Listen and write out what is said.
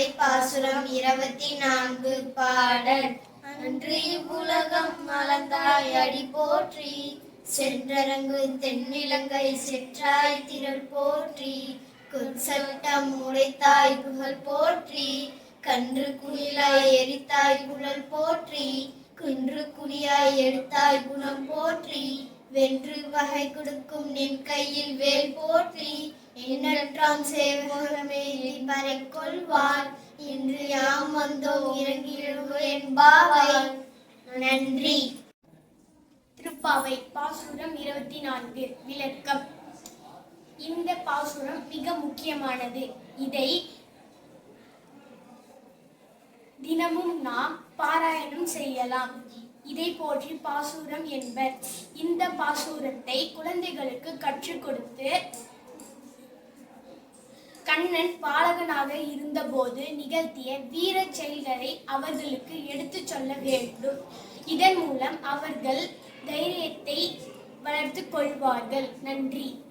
திருப்பாவை பாசுரம் இருபத்தி நான்கு பாடல். அன்று இவ்வுலகம் மலர்ந்தாய் அடி போற்றி சென்றரங்கு தென்னிலங்கை செற்றாய் திரள் போற்றி குற்சட்டம் உடைத்தாய் புகழ் போற்றி கன்று குயிலாய் எரித்தாய் குழல் போற்றி குன்று குழியாய் எடுத்தாய் குணம் போற்றி வென்று வகை கொடுக்கும் நின் கையில் வேல் போற்றி எண்ணற்றாம் சேவகமே இன்பரை கொள்வார் இன்று யாம் வந்தோம் இறங்கிடுவோ என்பாவாய் நன்றி. திருப்பாவை பாசுரம் இருபத்தி நான்கு விளக்கம். இந்த பாசுரம் மிக முக்கியமானது. இதை தினமும் நாம் பாராயணம் செய்யலாம். இதை போற்றி பாசுரம் என்பர். இந்த பாசுரத்தை குழந்தைகளுக்கு கற்றுக் கொடுத்து கண்ணன் பாலகனாக இருந்தபோது நிகழ்த்திய வீர செயல்களை அவர்களுக்கு எடுத்துச் சொல்ல வேண்டும். இதன் மூலம் அவர்கள் தைரியத்தை வளர்த்துக் கொள்வார்கள். நன்றி.